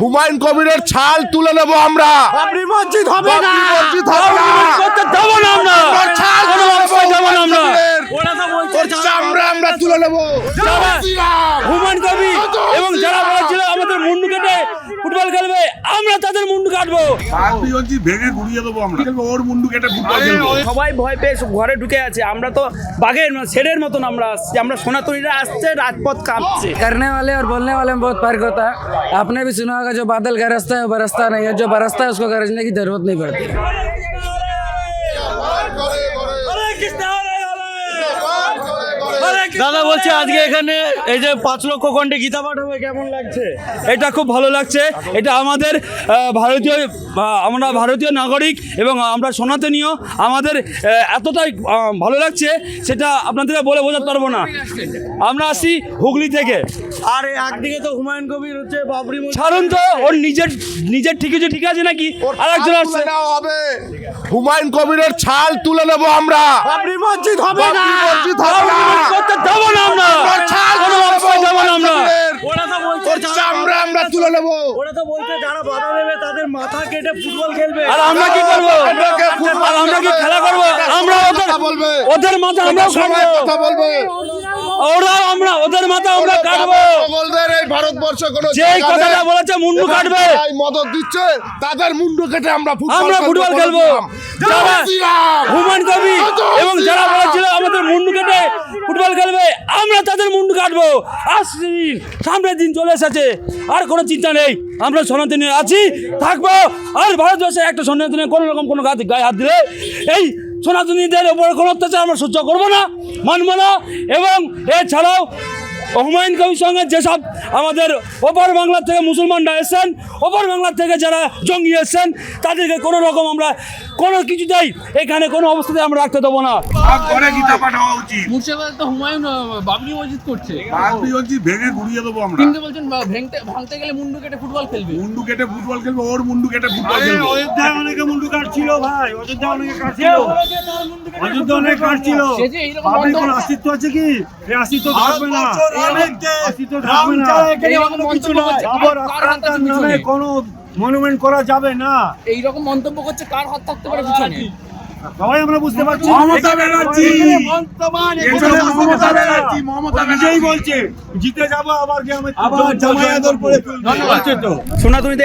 হুমায়ুন কবিরের ছাল তুলে নেব আমরা। বাবরি মসজিদ হবে না। মসজিদ হবে না। করতে দেবো না আমরা। ছাল কোনো তুলে নেব অবস্থায় দেবো না আমরা। আমরা তুলে নেব। হুমায়ুন কবি এবং যারা বলেছিল আমাদের মুন্ডু কেটে ফুটবল খেলবে আমরা তাদের মুন্ডু কাটবো পাঁচটি ভেঙে ঘুরিয়ে দেবো আমরা খেলবো ওর মুন্ডু কেটে ফুটবল খেলবো সবাই ভয় পেয়ে সব ঘরে ঢুকে আছে আমরা তো বাঘের ছেড়ের মতন আমরা আসছি আমরা সোনাতরীরা আসছে রাজপথ কাঁপছে करने वाले और बोलने वाले में बहुत फर्क होता है आपने भी सुना होगा जो बादल गरजता है वो बरसता नहीं है जो बरसता है उसको गरजने की जरूरत नहीं पड़ती দাদা বলছে আজকে এখানে এই যে পাঁচ লক্ষ কণ্ঠে গীতা পাঠ হবে কেমন লাগছে? এটা খুব ভালো লাগছে। এটা আমাদের ভারতীয় আমরা ভারতীয় নাগরিক এবং আমরা সনাতনীয় আমাদের এতটাই ভালো লাগছে সেটা আপনাদের বলে বোঝাতে পারব না। আমরা আসি হুগলি থেকে। আর একদিকে তো হুমায়ুন কবির হচ্ছে বাবরি মসজিদ। ছাড়ুন তো ওর নিজের নিজের ঠিক আছে ঠিক আছে নাকি? আর একজন আসছে। হবে। হুমায়ুন কবিরের ছাল তুলে নেব আমরা। বাবরি মসজিদ হবে না। না। না আমরা। কোনো অবস্থায় দেবো না আমরা। কবিরের। ওরা তো চামড়া আমরা তুলে নেব। ওরা তো বলছে যারা বাধা দেবে তাদের মাথা কেটে ফুটবল খেলবে। আর আমরা কি করব? আমরা কি আর আমরা কি খেলা করব? আমরা ওদের বলবে। ওদের মাথা আমরা সবাই কথা বলবে। ওরা আমরা ওদের মাথা আমরা কাটবো। সকলদের এই ভারতবর্ষে কোনো যেই কথাটা বলেছে মুন্ডু কাটবে। মদত দিচ্ছে তাদের মুন্ডু কেটে আমরা ফুটবল আমরা ফুটবল খেলব। যারা। হুমায়ুন কবি এবং যারা। বলেছিল আমাদের মুন্ডু কেটে ফুটবল খেলবে আমরা তাদের মুন্ডু কাটবো। আসছি সামনের দিন চলে এসেছে আর কোনো চিন্তা নেই। আমরা সনাতনী আছি থাকব। আর ভারতবর্ষে একটা সনাতনী কোনো রকম কোনো গায়ে হাত দিলে এই সনাতনীদের ওপরে কোনো অত্যাচার আমরা সহ্য করব না মানবো না। এবং এছাড়াও হুমায়ুন কবির সঙ্গে যেসব আমাদের ওপার বাংলা থেকে মুসলমানরা এসেছেন ওপার বাংলা থেকে যারা জঙ্গি এসেছেন তাদেরকে কোনো রকম আমরা কোনো কিছুতেই এখানে কোনো অবস্থাতে আমরা রাখতে দেবো না। মুর্শিদাবাদ তো হুমায়ুন বাবরি মসজিদ করছে। ভেঙে ঘুরিয়ে দেবো আমরা। কিন্তু বলছেন ভেঙতে ভাঙতে গেলে মুন্ডু কেটে ফুটবল খেলবে। মুন্ডু কেটে ফুটবল খেলব ওর মুন্ডু কেটে ফুটবল খেলব। অযোধ্যায় অনেকে মুন্ডু কাটছিল ভাই অযোধ্যা অনেকে কাটছিল। অযোধ্যা অনেক কাটছিল। কোনো অস্তিত্ব আছে কি? এই অস্তিত্ব থাকবে না। আক্রান্তার নামে কোনো মনুমেন্ট করা যাবে না। এইরকম মন্তব্য করছে কার হাত থাকতে পারে পিছনে? সবাই আমরা বুঝতে পারছি। মমতা ব্যানার্জি। বর্তমান এখানে এখানে মমতা ব্যানার্জি, মমতা নিজেই বলছে জিতে যাব আবার তো?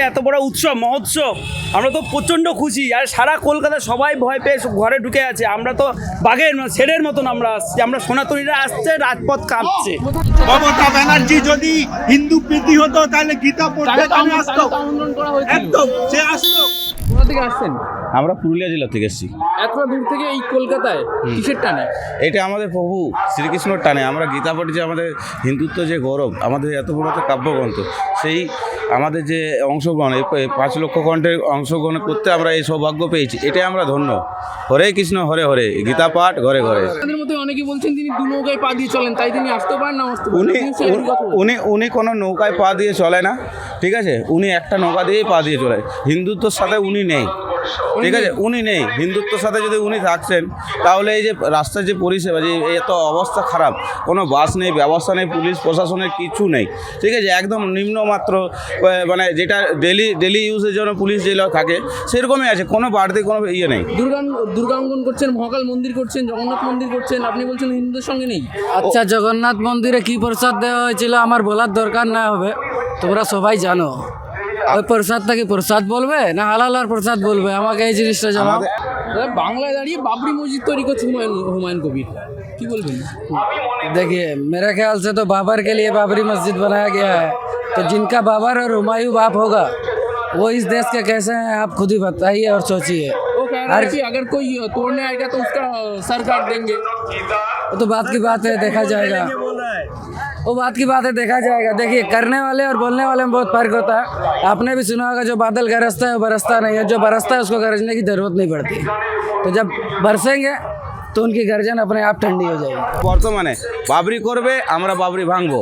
এত বড় উৎসব মহোৎসব আমরা তো প্রচণ্ড খুশি। আর সারা কলকাতা সবাই ভয় পেয়ে ঘরে ঢুকে আছে। আমরা তো বাঘের ছেড়ের মতন আমরা আসছি। আমরা সোনাতরীরা আসছে রাজপথ কাঁপছে। মমতা ব্যানার্জি যদি হিন্দু প্রীতি হতো তাহলে গীতা পড়তে আসতো। একদম সে আসতো। কোথা থেকে আসছেন? আমরা পুরুলিয়া জেলা থেকে এসেছি। এত দূর থেকে এই কলকাতায় কিসের টানে? এটা আমাদের প্রভু শ্রীকৃষ্ণর টানে। আমরা গীতাপাঠ যে আমাদের হিন্দুত্ব যে গৌরব আমাদের এত বড় একটা কাব্যগ্রন্থ সেই আমাদের যে অংশগ্রহণ পাঁচ লক্ষ কণ্ঠের অংশগ্রহণ করতে আমরা এই সৌভাগ্য পেয়েছি। এটাই আমরা ধন্য। হরে কৃষ্ণ হরে হরে। গীতা পাঠ ঘরে ঘরে। তাদের মধ্যে অনেকে বলছেন তিনি দু নৌকায় পা দিয়ে চলেন তাই তিনি আসতে পারেন না আসতে উনি। উনি উনি কোনো নৌকায় পা দিয়ে চলে না ঠিক আছে? উনি একটা নৌকা দিয়েই পা দিয়ে চলে। হিন্দুত্বর সাথে উনি নেই। ঠিক আছে উনি নেই। হিন্দুত্বর সাথে যদি উনি থাকছেন তাহলে এই যে রাস্তার যে পরিষেবা যে এত অবস্থা খারাপ কোনো বাস নেই ব্যবস্থা নেই পুলিশ প্রশাসনের কিছু নেই। ঠিক আছে একদম নিম্নমাত্র মানে যেটা ডেলি ডেলি ইউজের জন্য পুলিশ যেগুলো থাকে সেরকমই আছে কোনো বাড়তি কোনো ইয়ে নেই। দুর্গান দুর্গাঙ্গন করছেন মহাকাল মন্দির করছেন জগন্নাথ মন্দির করছেন আপনি বলছেন হিন্দুদের সঙ্গে নেই। আচ্ছা জগন্নাথ মন্দিরে কি প্রসাদ দেওয়া হয়েছিল আমার বলার দরকার না হবে তোমরা সবাই জানো। ওই প্রসাদটা কি প্রসাদ বলবে না হালাল আর প্রসাদ বলবে আমাকে এই জিনিসটা জানাও দাদা, বাংলায় দাঁড়িয়ে বাবরি মসজিদ তৈরি করছে হুমায়ুন হুমায়ুন কবির কি বলবেন देखिए मेरे ख्याल से तो बाबर के लिए बाबरी मस्जिद बनाया गया है तो जिनका बाबर और हुमायूं बाप होगा वो इस देश के कैसे हैं आप खुद ही बताइए और सोचिए वो कह रहा है कि अगर कोई तोड़ने आएगा तो उसका सर काट देंगे वो तो बात की बात है देखा जाएगा वो बात की बात है देखा जाएगा देखिए करने वाले और बोलने वाले में बहुत फर्क होता है आपने भी सुना होगा जो बादल गरजता है वो बरसता नहीं है जो बरसता है उसको गरजने की जरूरत नहीं पड़ती तो जब बरसेंगे तो उनकी गर्जन अपने आप ठंडी हो जाएगी বর্তমানে বাবরি করবে আমরা বাবরি ভাঙবো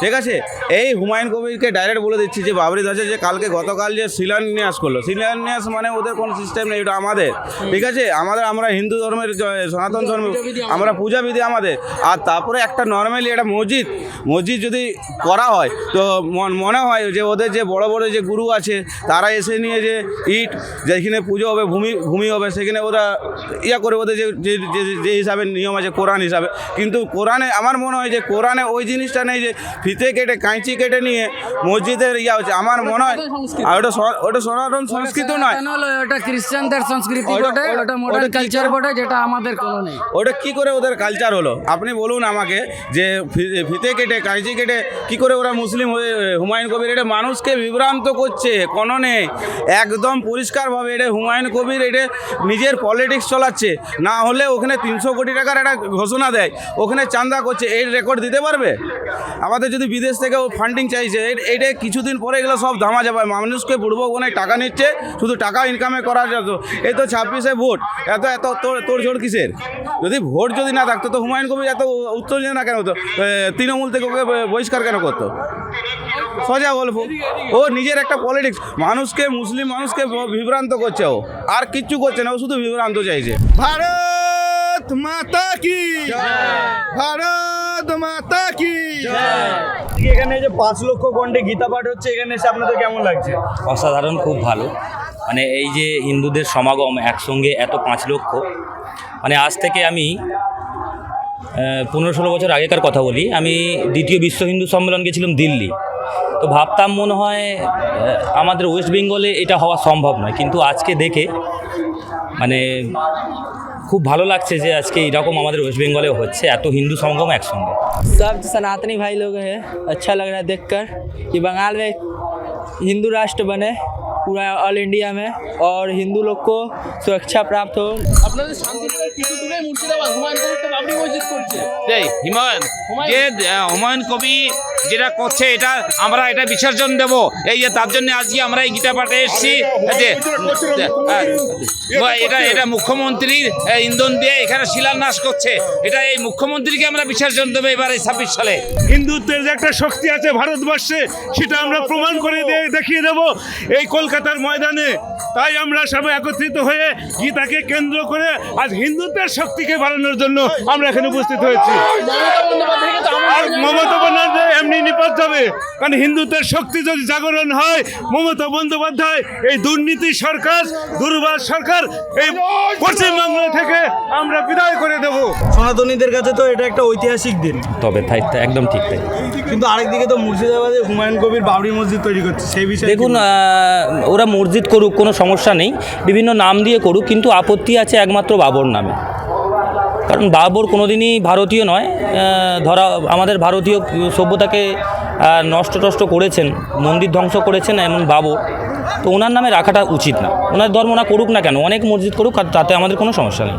ঠিক আছে? এই হুমায়ুন কবিরকে ডাইরেক্ট বলে দিচ্ছি যে, বাবরি ধ্বজে যে কালকে গতকাল যে শিলান্যাস করল, শিলান্যাস মানে ওদের কোনো সিস্টেম নেই, এটা আমাদের। ঠিক আছে? আমাদের, আমরা হিন্দু ধর্মের সনাতন ধর্ম, আমরা পূজা বিধি আমাদের। আর তারপরে একটা নর্মালি একটা মসজিদ মসজিদ যদি করা হয়, তো মন- হয় যে ওদের যে বড় বড় যে গুরু আছে, তারা এসে নিয়ে যে ইট যেখানে পুজো হবে, ভূমি ভূমি হবে, সেখানে ওরা ইয়া করে ওদের যে- যে হিসাবে নিয়ম আছে, কোরআন হিসাবে। কিন্তু কোরআনে, আমার মনে হয় যে কোরআনে ওই জিনিসটা নেই যে ফিতে কেটে কাঁচি কেটে নিয়ে মসজিদের ইয়া হচ্ছে। আমার মনে হয় আর ওটা ওটা সনাতন সংস্কৃত নয়। ওটা খ্রিস্টানদের সংস্কৃতি বটে ওটা- মডার্ন কালচার বটে যেটা আমাদের কোনো নেই ওটা কি করে ওদের কালচার হলো? আপনি বলুন আমাকে যে ফিতে কেটে কাঁচি কেটে কি করে ওরা মুসলিম হয়ে হুমায়ুন কবির এটা মানুষকে বিভ্রান্ত করছে কোনো নেই একদম পরিষ্কারভাবে এটা হুমায়ুন কবির এটা নিজের পলিটিক্স চলাচ্ছে। না হলে ওখানে তিনশো কোটি টাকার একটা ঘোষণা দেয় ওখানে চান্দা করছে এই রেকর্ড দিতে পারবে? আমাদের যদি বিদেশ থেকে ও ফান্ডিং চাইছে এটা কিছুদিন পরে এগুলো সব দামা যাবে। মানুষকে বুড়বো ওখানে টাকা নিচ্ছে শুধু টাকা ইনকামে করা যেত এই তো ছাব্বিশে ভোট এত এত তোর তোর জোর কিসের? যদি ভোট যদি না থাকতো তো হুমায়ুন কবির এত উত্তর না কেন হতো? তৃণমূল থেকে ওকে বহিষ্কার কেন করতো? সোজা গল্প ও নিজের একটা পলিটিক্স মানুষকে মুসলিম মানুষকে বিভ্রান্ত করছে ও। আর কিচ্ছু করছে না ও শুধু বিভ্রান্ত চাইছে। ভারত মাতা কি? ভারত মাতা কি এখানে যে পাঁচ লক্ষ কণ্ঠে গীতা পাঠ হচ্ছে এখানে এসে আপনাদের কেমন লাগছে? অসাধারণ খুব ভালো। মানে এই যে হিন্দুদের সমাগম একসঙ্গে এত পাঁচ লক্ষ মানে আজ থেকে আমি পনেরো ষোলো বছর আগেকার কথা বলি। আমি দ্বিতীয় বিশ্ব হিন্দু সম্মেলন গেছিলাম দিল্লি। তো ভাবতাম মনে হয় আহ, আমাদের ওয়েস্ট বেঙ্গলে এটা হওয়া সম্ভব নয় কিন্তু আজকে দেখে মানে খুব ভালো লাগছে যে আজকে এরকম আমাদের ওয়েস্ট বেঙ্গলেও হচ্ছে এত হিন্দু সমাগম একসঙ্গে सब सनातनी भाई लोग हैं अच्छा लग रहा है देखकर कि बंगाल में हिंदू राष्ट्र बने पूरा ऑल इंडिया में और हिंदू लोग को सुरक्षा प्राप्त हो আপনাদের শান্তিপুরের কিছু দূরে মুর্শিদাবাদ হুমায়ুন কবির তো বাবরি মসজিদ করছে এই হিমায়ন যে আহ, হুমায়ুন কবি যেটা করছে এটা আমরা এটা বিসর্জন দেব। এই যে তার জন্য আজকে আমরা এই গীতা পাঠে এসেছি। যে এটা এটা মুখ্যমন্ত্রীর ইন্ধন দিয়ে এখানে শিলান্যাস করছে। এটা এই মুখ্যমন্ত্রীকে আমরা বিসর্জন দেবো এবার এই ছাব্বিশ সালে। হিন্দুত্বের যে একটা শক্তি আছে ভারতবর্ষে সেটা আমরা প্রমাণ করে দেখিয়ে দেব এই কলকাতার ময়দানে। তাই আমরা সবাই একত্রিত হয়ে গীতাকে কেন্দ্র করে আজ হিন্দুত্বের শক্তিকে বাড়ানোর জন্য আমরা এখানে উপস্থিত হয়েছি। আর মমতা বন্দ্যোপাধ্যায় এমনি নিপাত যাবে। কারণ হিন্দুত্বের শক্তি যদি জাগরণ হয় মমতা বন্দ্যোপাধ্যায় এই দুর্নীতি সরকার দুর্বার সরকার এই পশ্চিমবাংলা থেকে আমরা বিদায় করে দেব। সনাতনীদের কাছে তো এটা একটা ঐতিহাসিক দিন। তবে তাই তাই একদম ঠিক তাই। কিন্তু আরেকদিকে তো মুর্শিদাবাদে হুমায়ুন কবির বাবরি মসজিদ তৈরি করছে সেই বিষয়ে দেখুন ওরা মসজিদ করুক কোনো সমস্যা নেই। বিভিন্ন নাম দিয়ে করুক কিন্তু আপত্তি আছে একমাত্র বাবর নামে। কারণ বাবর কোনোদিনই ভারতীয় নয় ধরা, আমাদের ভারতীয় সভ্যতাকে নষ্ট টষ্ট করেছেন, মন্দির ধ্বংস করেছেন এমন বাবর। তো ওনার নামে রাখাটা উচিত না। ওনার ধর্ম না করুক না কেন, অনেক মসজিদ করুক তাতে আমাদের কোনো সমস্যা নেই।